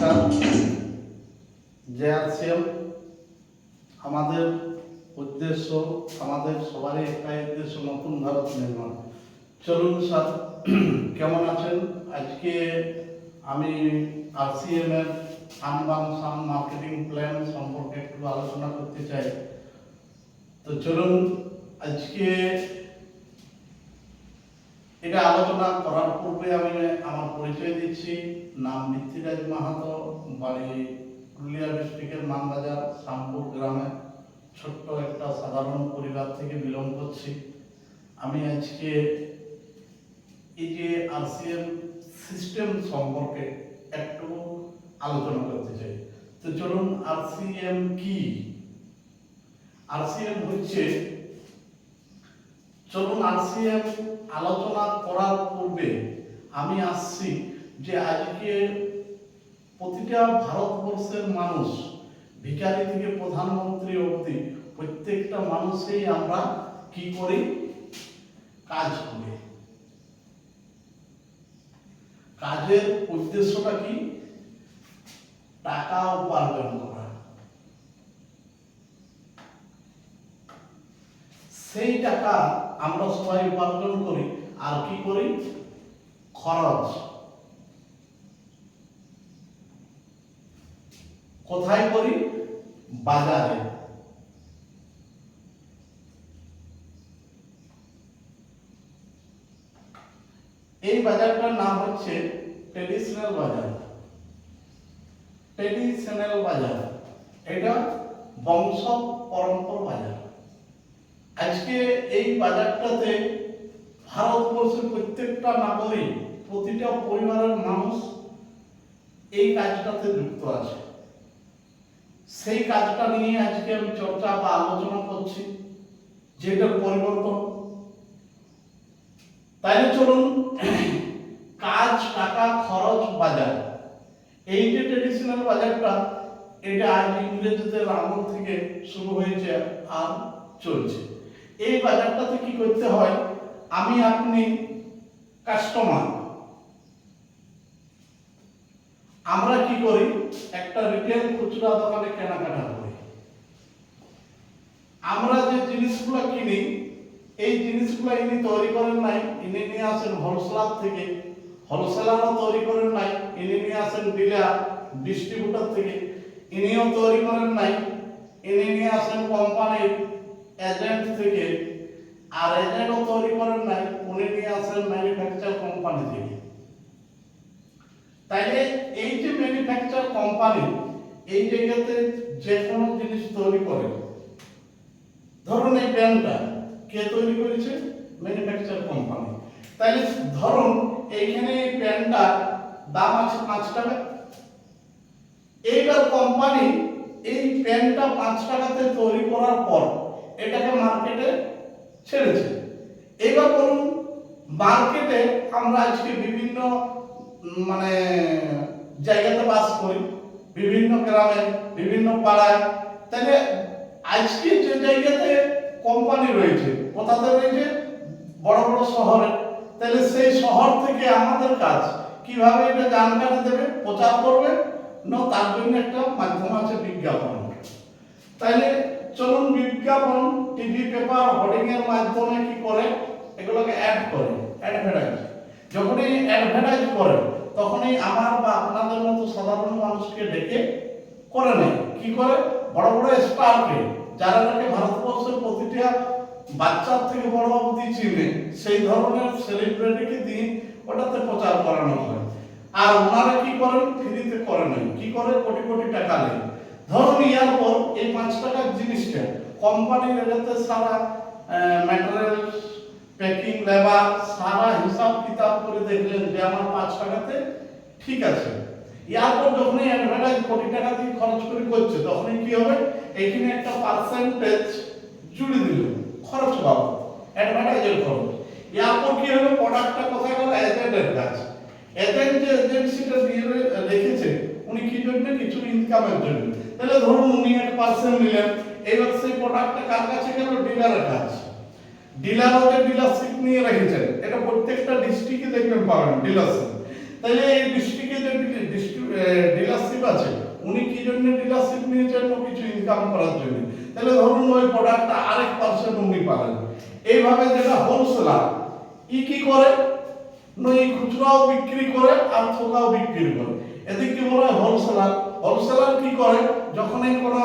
নমস্কার জেআরসিএম আমাদের উদ্দেশ্য, আমাদের সবারই একটাই উদ্দেশ্য নতুন ভারত নির্মাণ। চলুন স্যার, কেমন আছেন? আজকে আমি আরসিএম এর আনবান সান মার্কেটিং প্ল্যান সম্পর্কে একটু আলোচনা করতে চাই। তো চলুন, আজকে এটা আলোচনা করার পূর্বে আমি আমার পরিচয় দিচ্ছি। নাম মিত্তিরাজ মাহাতো, বাড়ি পুরুলিয়া ডিস্ট্রিক্টের মানবাজার, শ্যামপুর গ্রামে। ছোট্ট একটা সাধারণ পরিবার থেকে বিলং করছি। আমি আজকে এই যে আরসিএম সিস্টেম সম্পর্কে একটু আলোচনা করতে চাই। তো চলুন, আরসিএম কি? আরসিএম হচ্ছে চলুন আরসিএম আলোচনা করার পূর্বে আমি আসছি যে আজকে প্রতিটা ভারতবর্ষের মানুষ ভিকারি থেকে প্রধানমন্ত্রী অবধি প্রত্যেকটা মানুষই আমরা কি করি? কাজ করি। কাজের উদ্দেশ্যটা কি? টাকা উপার্জন করা। সেই টাকা আমরা সবাই উপার্জন করি। আর কি করি? খরচ। কোথায় করি? বাজারে। এই বাজারটার নাম হচ্ছে ট্রেডিশনাল বাজার। ট্রেডিশনাল বাজার। এটা বংশ পরম্পর বাজার। আজকে এই বাজারটাতে ভারতবর্ষের প্রত্যেকটা নাগরিক, প্রতিটা পরিবারের মানুষ এই কাজটাতে যুক্ত আছে। সেই কাজটা নিয়ে আজকে আমি চর্চা বা আলোচনা করছি যেটার পরিবর্তন। তাইলে চলুন, কাজ, টাকা, খরচ, বাজার। এই যে ট্রেডিশনাল বাজারটা, এটা আজ ইংরেজদের আমল থেকে শুরু হয়েছে আর চলছে। এই বাজারটাতে কি করতে হয়? আমি আপনি কাস্টমার আমরা কি করি? একটা রিটেল খুচরা দোকানে কেনাকাটা করি। আমরা যে জিনিসগুলো কিনি, এই জিনিসগুলো ইনি তৈরি করেন নাই, ইনি নিয়ে আসেন হোলসেলার থেকে। হোলসেলারও তৈরি করেন নাই, ইনি নিয়ে আসেন ডিলার ডিস্ট্রিবিউটর থেকে। ইনিও তৈরি করেন নাই, ইনি নিয়ে আসেন কোম্পানির এজেন্ট থেকে আর এজেন্টও তৈরি করেন নাই, উনি নিয়ে আসেন ম্যানুফ্যাকচার কোম্পানি থেকে। তাইলে এই যে ম্যানুফ্যাকচার কোম্পানি এই জায়গাতে যে কোনো জিনিস তৈরি করে। ধরুন এই প্যান্টটা কে তৈরি করেছে? ম্যানুফ্যাকচার কোম্পানি তাইলে ধরুন এইখানে এই প্যান্টটা দাম আছে পাঁচ টাকা। এইবার কোম্পানি এই প্যান্টটা পাঁচ টাকাতে তৈরি করার পর এটাকে মার্কেটে ছেড়েছে। এবার বলুন মার্কেটে আমরা আজকে বিভিন্ন মানে জায়গাতে বাস করি, বিভিন্ন গ্রামে, বিভিন্ন পাড়ায়। তাহলে আজকে যে জায়গাতে কোম্পানি রয়েছে, কোথাতে রয়েছে? বড় বড় শহরে। তাহলে সেই শহর থেকে আমাদের কাজ, কীভাবে এটা জানকারি দেবে, প্রচার করবে? না, তার জন্য একটা মাধ্যম আছে বিজ্ঞাপন। তাইলে চলুন বিজ্ঞাপন, টিভি পেপার হোর্ডিং এর মাধ্যমে কি করে? এগুলোকে অ্যাড করে অ্যাডভার্টাইজ যখনই অ্যাডভার্টাইজ করে, তখনই আমার বা আপনাদের মতো সাধারণ মানুষকে ডেকে করে নেয়। কি করে? বড় বড় স্টারকে যারা নাকি ভারতবর্ষের প্রতিটা বাচ্চার থেকে বড় অবধি চিনে, সেই ধরনের সেলিব্রিটিকে দিয়ে ওটাতে প্রচার করানো হয়। আর ওনারা কি করেন? ফ্রিতে করে নাই কি করে? কোটি কোটি টাকা নেই ধরুন ইয়ার পর এই পাঁচ টাকার জিনিসটা কোম্পানির এটাতে সারা ম্যাটেরিয়াল প্যাকিং লেবার সারা হিসাব কিতাব করে দেখলেন যে আমার পাঁচ টাকাতে ঠিক আছে। ইয়ারপর যখনই অ্যাডভার্টাইজ কোটি টাকা দিয়ে খরচ করে করছে, তখনই কি হবে? এখানে একটা পার্সেন্টেজ জুড়ে দিল, খরচ বাবদ অ্যাডভার্টাইজের খরচ। ইয়ারপর কি হবে প্রোডাক্টটা কোথায় গেল? এজেন্টের কাছে। এজেন্ট যে এজেন্সিটা দিয়ে রেখেছে, উনি কি জন্য? কিছু ইনকামের জন্য। তাহলে ধরুন উনি এক পার্সেন্ট নিলেন, এবার সেই প্রোডাক্টটা কার কাছে গেল? ডিলারের কাছে। ডিলারও যে ডিলারশিপ নিয়ে রেখেছেন। এটা প্রত্যেকটা ডিস্ট্রিক্টে দেখবেন পাবেন ডিলারশিপ তাহলে এই ডিস্ট্রিক্টে যে ডিলারশিপ আছে, উনি কি জন্য ডিলারশিপ নিয়েছেন? কিছু ইনকাম করার জন্য। তাহলে ধরুন ওই প্রোডাক্টটা আরেক পার্সেন্ট উনি পাবেন। এইভাবে যেটা হোলসেলার ই কি করে? নই খুচরাও বিক্রি করে, আর থোকাও বিক্রি করে। এদিকে বলা হয় হোলসেলার হোলসেলার কি করে? যখনই কোনো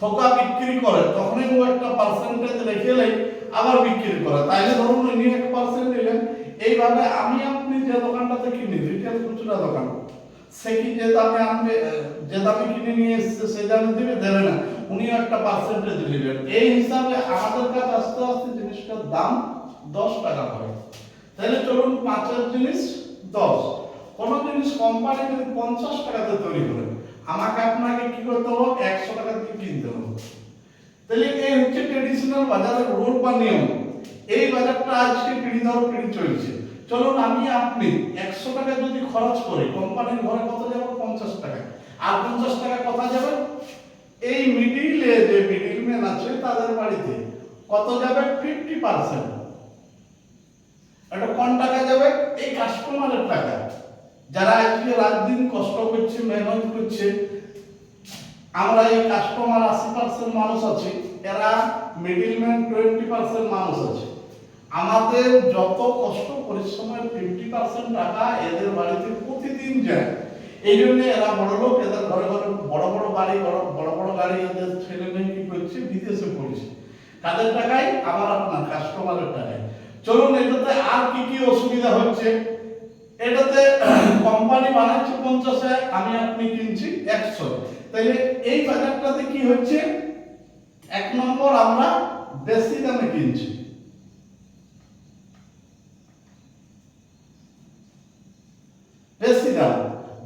থোকা বিক্রি করে, তখনই ও একটা পার্সেন্টেজ রেখে নেই আবার বিক্রি করে। তাইলে ধরুন উনি এক পার্সেন্ট নিলেন। এইভাবে আমি আপনি যে দোকানটাতে কিনি রিটেল খুচরা দোকান, সে কি যে দামে আনবে যে দামে কিনে নিয়ে এসছে সেই দামে দেবে? দেবে না। উনি একটা পার্সেন্টেজ নেবেন এই হিসাবে আমাদের কাছে আস্তে আস্তে জিনিসটার দাম দশ টাকা হয় তাহলে চলুন পাঁচের জিনিস দশ। কোন জিনিস কোম্পানি যদি পঞ্চাশ টাকাতে তৈরি করে, আমাকে আপনাকে কি করতে হবে? একশো টাকা দিয়ে কিনতে হবে। তাহলে এই হচ্ছে ট্রেডিশনাল বাজারের রুল বা নিয়ম। এই বাজারটা আজকে পিড়ি ধর পিড়ি চলছে। চলুন, আমি আপনি একশো টাকা যদি খরচ করি কোম্পানির ঘরে কত যাবে? পঞ্চাশ টাকা। আর পঞ্চাশ টাকা কোথায় যাবে? এই মিডিলে যে মিডিল ম্যান আছে তাদের বাড়িতে। কত যাবে? ফিফটি পার্সেন্ট এটা কোন টাকা যাবে? এই কাস্টমারের টাকা। যারা আজকে রাত দিন কষ্ট করছে, মেহনত করছে, আমরা এই কাস্টমার আশি পার্সেন্ট মানুষ আছি, এরা মিডিলম্যান টোয়েন্টি পার্সেন্ট মানুষ আছে। আমাদের যত কষ্ট, পরিশ্রমের ফিফটি পার্সেন্ট টাকা এদের বাড়িতে প্রতিদিন যায়। এই জন্য এরা বড় লোক, এদের ঘরে ঘরে বড় বড় বাড়ি, বড় বড় গাড়ি, এদের ছেলে মেয়ে কি করছে, বিদেশে পড়ছে। কাদের টাকায়? আমার আপনার কাস্টমারের টাকায়। চলুন এটাতে আর কি কি অসুবিধা হচ্ছে? এটাতে কোম্পানি বানাচ্ছে পঞ্চাশে, আমি আপনি কিনছি একশো। তাইলে এই বাজারটাতে কি হচ্ছে? এক নম্বর আমরা বেশি দামে কিনছি। বেশি দাম।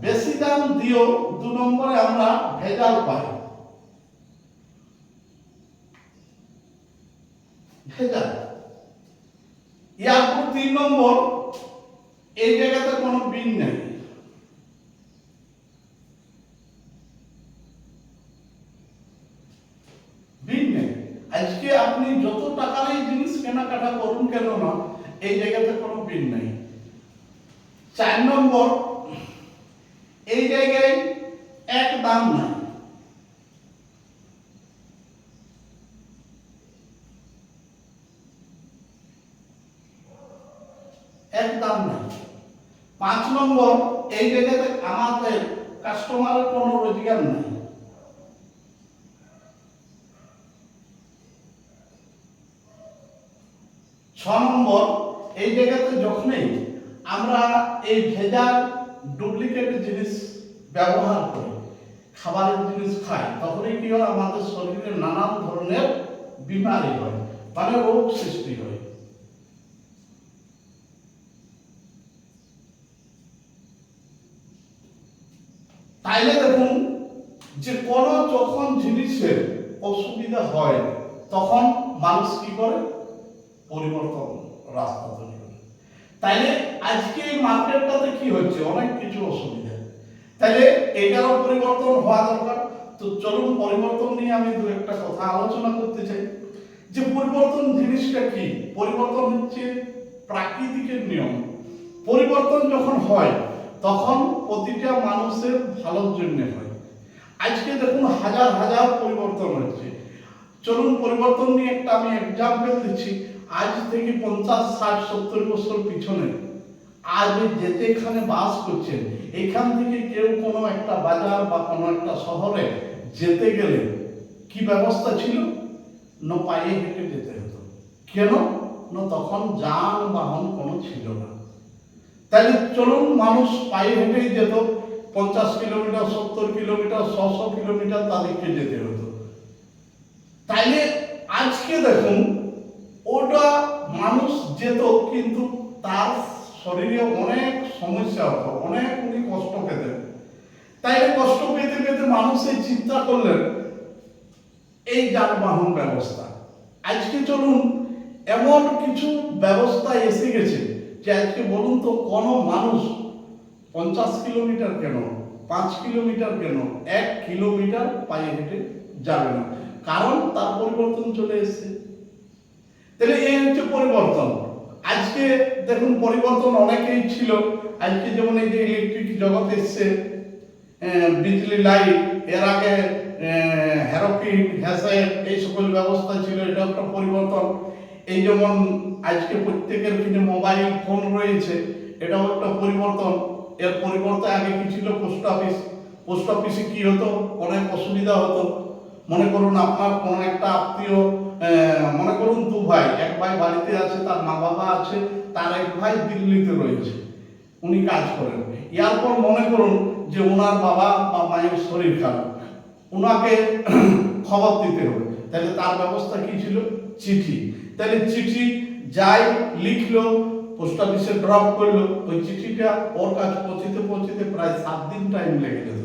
বেশি দাম দিয়েও দু নম্বরে আমরা ভেজাল পাই। ভেজাল। ইয়ারপর তিন নম্বর এই জায়গাতে কোনো বিন নেই। বিন নেই। আজকে আপনি যত টাকারই জিনিস কেনাকাটা করুন কেন না, এই জায়গাতে কোনো বিন নেই। চার নম্বর, এই জায়গায় এক দাম নাই। এক দাম নাই। পাঁচ নম্বর, এই জায়গাতে আমাদের কাস্টমারের কোনো রোজগার নাই। ছ নম্বর, এই জায়গাতে যখনই আমরা এই ভেজাল ডুপ্লিকেট জিনিস ব্যবহার করি, খাবারের জিনিস খাই, তখনই কি হয়, আমাদের শরীরে নানান ধরনের বিমারি হয় মানে রোগ সৃষ্টি হয়। তাইলে দেখুন যে কোনো যখন জিনিসের অসুবিধা হয়, তখন মানুষ কি করে? পরিবর্তন, রাস্তা তৈরি করে। তাইলে আজকে এই মার্কেটটাতে কি হচ্ছে? অনেক কিছু অসুবিধা। তাইলে এটারও পরিবর্তন হওয়া দরকার। তো চলুন পরিবর্তন নিয়ে আমি দু একটা কথা আলোচনা করতে চাই। যে পরিবর্তন জিনিসটা কি? পরিবর্তন হচ্ছে প্রাকৃতিকের নিয়ম। পরিবর্তন যখন হয় তখন প্রতিটা মানুষের ভালোর জন্য হয়। আজকে দেখুন হাজার হাজার পরিবর্তন হচ্ছে। চলুন পরিবর্তন নিয়ে একটা আমি এক্সাম্পল দিচ্ছি। আজ থেকে পঞ্চাশ, ষাট, সত্তর বছর পিছনে আজ যেতে এখানে বাস করছেন, এখান থেকে কেউ কোনো একটা বাজার বা কোনো একটা শহরে যেতে গেলে কি ব্যবস্থা ছিল? না পায়ে হেঁটে যেতে হতো। কেন? না তখন যানবাহন কোনো ছিল না। তাহলে চলুন, মানুষ পায়ে হেঁটেই যেত। পঞ্চাশ কিলোমিটার, সত্তর কিলোমিটার, ছশো কিলোমিটার তাদেরকে যেতে হতো। তাইলে আজকে দেখুন, ওটা মানুষ যেত, কিন্তু তার শরীরে অনেক সমস্যা হতো, অনেক উনি কষ্ট পেতেন। তাইলে কষ্ট পেতে পেতে মানুষ এই চিন্তা করলেন, এই যানবাহন ব্যবস্থা। আজকে চলুন, এমন কিছু ব্যবস্থা এসে গেছে। যে আজকে বলুন তো কোনো মানুষ পঞ্চাশ কিলোমিটার কেন, পাঁচ কিলোমিটার কেন, এক কিলোমিটার পায়ে হেঁটে যাবে না? কারণ তার পরিবর্তন চলে এসেছে। তাহলে এই হচ্ছে পরিবর্তন। আজকে দেখুন, পরিবর্তন অনেকেই ছিল। আজকে যেমন এই যে ইলেকট্রিক জগৎ এসছে বিজলি লাইটের আগে হেরোকিন হ্যাসেট এই সকল ব্যবস্থা ছিল, এটা একটা পরিবর্তন। এই যেমন আজকে প্রত্যেকের কিনে মোবাইল ফোন রয়েছে, এটাও একটা পরিবর্তন। এর পরিবর্তে আগে কি ছিল পোস্ট অফিস পোস্ট অফিসে কি হতো? অনেক অসুবিধা হতো। মনে করুন আপনার কোনো একটা আত্মীয় মনে করুন দু ভাই, এক ভাই বাড়িতে আছে, তার মা বাবা আছে, তার এক ভাই দিল্লিতে রয়েছে। উনি কাজ করেন। এরপর মনে করুন যে ওনার বাবা বা মায়ের শরীর খারাপ। ওনাকে খবর দিতে হবে। তাহলে তার ব্যবস্থা কি ছিল? চিঠি। তাহলে চিঠি যাই লিখলো, পোস্ট অফিসে ড্রপ করল, ওই চিঠিটা ওর কাছে পৌঁছিতে পৌঁছিতে প্রায় সাত দিন টাইম লেগে যেত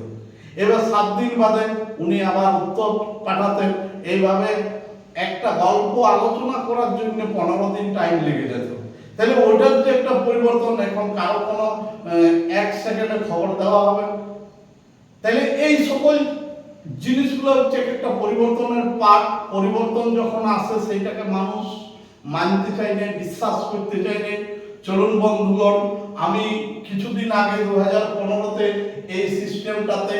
এবার সাত দিন বাদে উনি আবার উত্তর পাঠাতেন। এইভাবে একটা গল্প আলোচনা করার জন্য পনেরো দিন টাইম লেগে যেত। তাহলে ওইটার যে একটা পরিবর্তন, এখন কারও কোনো এক সেকেন্ডে খবর দেওয়া হবে। তাহলে এই সকল জিনিসগুলো হচ্ছে একটা পরিবর্তনের পাঠ, পরিবর্তন যখন আসে, সেইটাকে মানুষ মানতে চায় না, বিশ্বাস করতে চায় না। চলুন বন্ধুগণ, আমি কিছুদিন আগে দু হাজার পনেরোতে এই সিস্টেমটাতে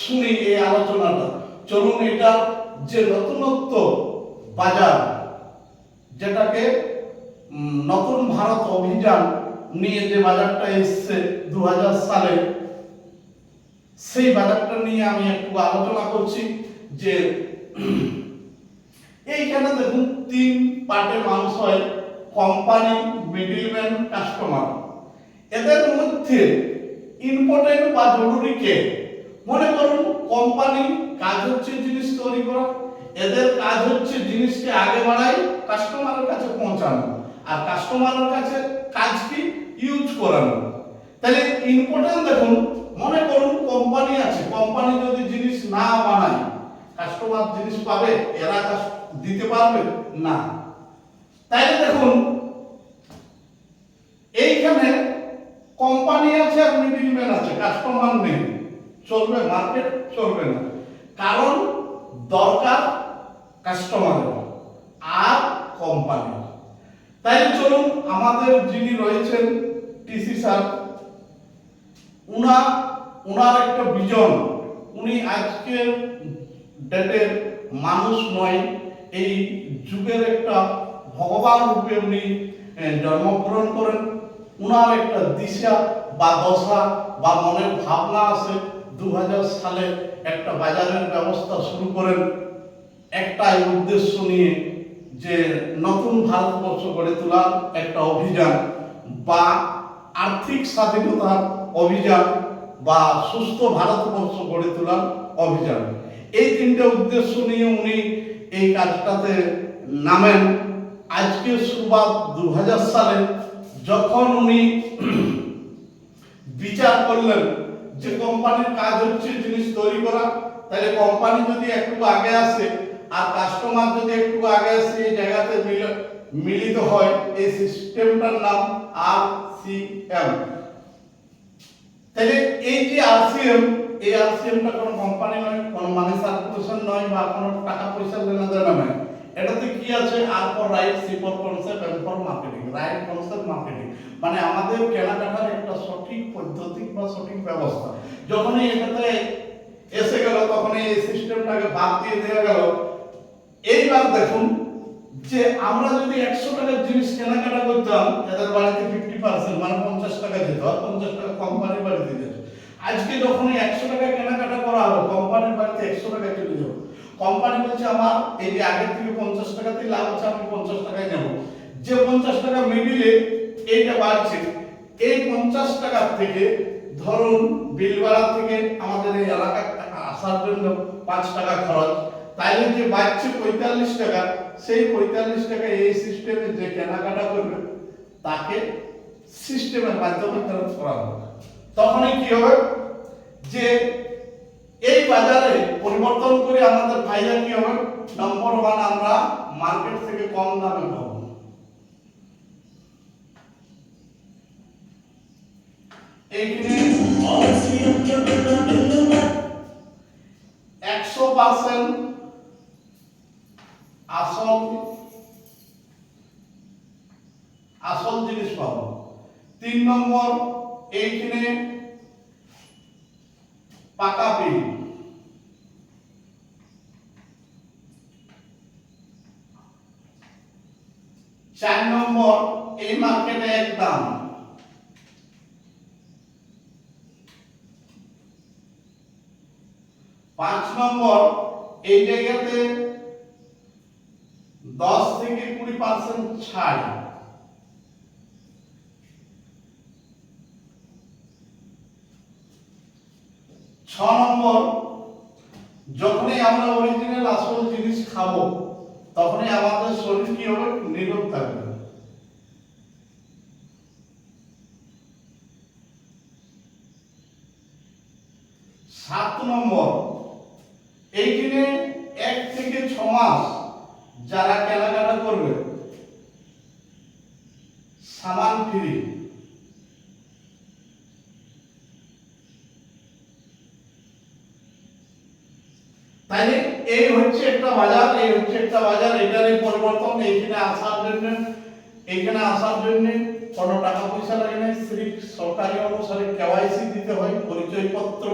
শুনি, এই আলোচনাটা। চলুন এটা যে নতুনত্ব বাজার, যেটাকে নতুন ভারত অভিযান নিয়ে যে বাজারটা এসছে দু হাজার সালে সেই বাজারটা নিয়ে আমি একটু আলোচনা করছি যে এইখানে দেখুন তিন পার্টের মানুষ হয় কোম্পানি মিডিলম্যান কাস্টমার এদের মধ্যে ইম্পর্টেন্ট বা জরুরি কে? মনে করুন কোম্পানি কাজ হচ্ছে জিনিস তৈরি করা। এদের কাজ হচ্ছে জিনিসকে আগে বাড়াই কাস্টমারের কাছে পৌঁছানো। আর কাস্টমারের কাছে কাজ কি ইউজ করানো। তাহলে ইম্পর্টেন্ট দেখুন, মনে করুন কোম্পানি আছে কোম্পানি যদি জিনিস না বানায় কাস্টমার জিনিস পাবে, এরা দিতে পারবে? না। তাইলে দেখুন, এইখানে কোম্পানি আছে আর মিডিলম্যান আছে কাস্টমার নেই। চলবে মার্কেট চলবে না। কারণ দরকার কাস্টমারের আর কোম্পানি তাই চলুন, আমাদের যিনি রয়েছেন টিসি স্যার উনা উনার একটা বিজন উনি আজকের ডেটের মানুষ নয়, এই যুগের একটা ভগবান রূপে উনি জন্মগ্রহণ করেন। উনার একটা দিশা বা দশা বা মনের ভাবনা আছে। দু হাজার সালে একটা বাজারের ব্যবস্থা শুরু করেন। একটাই উদ্দেশ্য নিয়ে যে নতুন ভারতবর্ষ গড়ে তোলার একটা অভিযান বা আর্থিক স্বাধীনতার অভিযান বা সুস্থ ভারতবর্ষ গড়ে তোলার অভিযান। এই তিনটে উদ্দেশ্য নিয়ে উনি এই কাজটাতে নামেন। আজকে শুরুয়াত দু সালে যখন উনি বিচার করলেন যে কোম্পানির কাজ হচ্ছে জিনিস তৈরি করা, তাহলে কোম্পানি যদি একটু আগে আসে আর কাস্টমার যদি একটু আগে আসে, এই জায়গাতে মিল- মিলিত হয়, এই সিস্টেমটার নাম আর সি এম। তাহলে এই যে আরসিএম, এই আরসিএমটা কোনো কোম্পানি নয়, কোনো মানি সার্কুলেশন নয় বা কোনো টাকা পয়সা লেনা দেনা নয়। এটাতে কি আছে? R for right C for concept M for marketing right concept marketing মানে আমাদের কেনাকাটার একটা সঠিক পদ্ধতি বা সঠিক ব্যবস্থা। যখনই এটাতে এসে গেল তখন এই সিস্টেমটাকে বাদ দিয়ে দেওয়া গেল। এইবার দেখুন যে আমরা যদি একশো টাকার জিনিস কেনাকাটা করতাম এদের বাড়িতে ফিফটি পার্সেন্ট মানে পঞ্চাশ টাকা যেত আর পঞ্চাশ টাকা কোম্পানির বাড়িতে যেত আজকে যখন একশো টাকা কেনাকাটা করা হলো কোম্পানির বাড়িতে একশো টাকা চলে যাব। কোম্পানি বলছে, আমার এই যে আগের থেকে পঞ্চাশ টাকাতে লাভ আছে আমি পঞ্চাশ টাকায় নেব। যে পঞ্চাশ টাকা মিডিলে এইটা বাড়ছে। এই পঞ্চাশ টাকার থেকে ধরুন বিলবাড়া থেকে আমাদের এই এলাকা আসার জন্য পাঁচ টাকা খরচ, তাইলে যে বাড়ছে পঁয়তাল্লিশ টাকা সেই পঁয়তাল্লিশ টাকা এই সিস্টেমে যে কেনাকাটা করবে, তাকে সিস্টেমের মাধ্যমে ফেরত করা হবে। তখনই কি হবে? যে এই বাজারে পরিবর্তন করে আমাদের ফায়দা কি হবে? নম্বর ওয়ান আমরা মার্কেট থেকে কম দামে পাবো। একশো পার্সেন্ট আসল আসল জিনিস পাবো। তিন নম্বর, এইখানে পাকা পিন। চার নম্বর, এই মার্কেটে এক দাম। পাঁচ নম্বর, এই জায়গাতে দশ থেকে কুড়ি পার্সেন্ট ছাড়। ছ নম্বর, যখনই আমরা অরিজিনাল আসল জিনিস খাব, তখনই আমাদের শরীর কি হবে? নিরোগ থাকবে। সাত নম্বর, এইখানে এক থেকে ছ মাস যারা কেনাকাটা করবে, সামান ফ্রি। তাইলে এই হচ্ছে একটা বাজার, এই হচ্ছে একটা বাজার এটারই পরিবর্তন, এইখানে আসার জন্য, এইখানে আসার জন্য কোনো টাকা পয়সা লাগে না সিরিফ সরকারি অনুসারে কেওয়াইসি দিতে হয়, পরিচয়পত্র।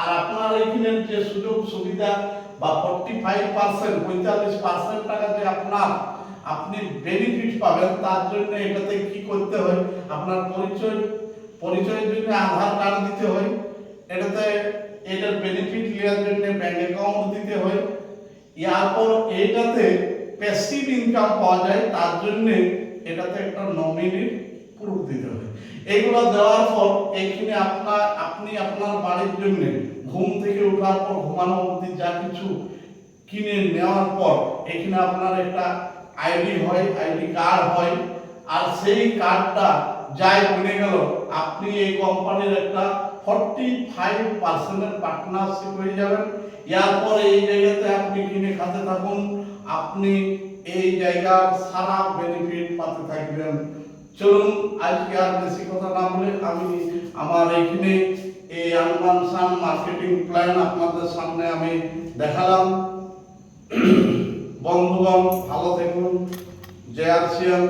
আর আপনার এইখানে যে সুযোগ সুবিধা বা ফর্টি ফাইভ পার্সেন্ট পঁয়তাল্লিশ পার্সেন্ট টাকা যে আপনার, আপনি বেনিফিট পাবেন, তার জন্য এটাতে কি করতে হয়? আপনার পরিচয়, পরিচয়ের জন্য আধার কার্ড দিতে হয়। এটাতে এটার বেনিফিট নেওয়ার জন্য ব্যাংক অ্যাকাউন্ট দিতে হয়। এরপর এটাতে প্যাসিভ ইনকাম পাওয়া যায়, তার জন্য এটাতে একটা নমিনি প্রুফ দিতে হয়। এইগুলো দেওয়ার পর এখানে আপনার, আপনি আপনার বাড়ির জন্য ঘুম থেকে ওঠার পর ঘুমানো অবধি যা কিছু কিনে নেওয়ার পর, এখানে আপনার একটা আইডি হয় আইডি কার্ড হয়, আর সেই কার্ডটা যাই বনে গেল, আপনি এই কোম্পানির একটা ফর্টি ফাইভ পার্সেন্টের পার্টনারশিপ হয়ে যাবেন। এরপর এই জায়গাতে আপনি কিনে খাতে থাকুন, আপনি এই জায়গার সারা বেনিফিট পাতে থাকবেন। চলুন, আজকে আর বেশি কথা না বলে আমি আমার এখানে এই আনমানসান মার্কেটিং প্ল্যান আপনাদের সামনে আমি দেখালাম। বন্ধুগণ ভালো থাকুন। জয় আসিয়ান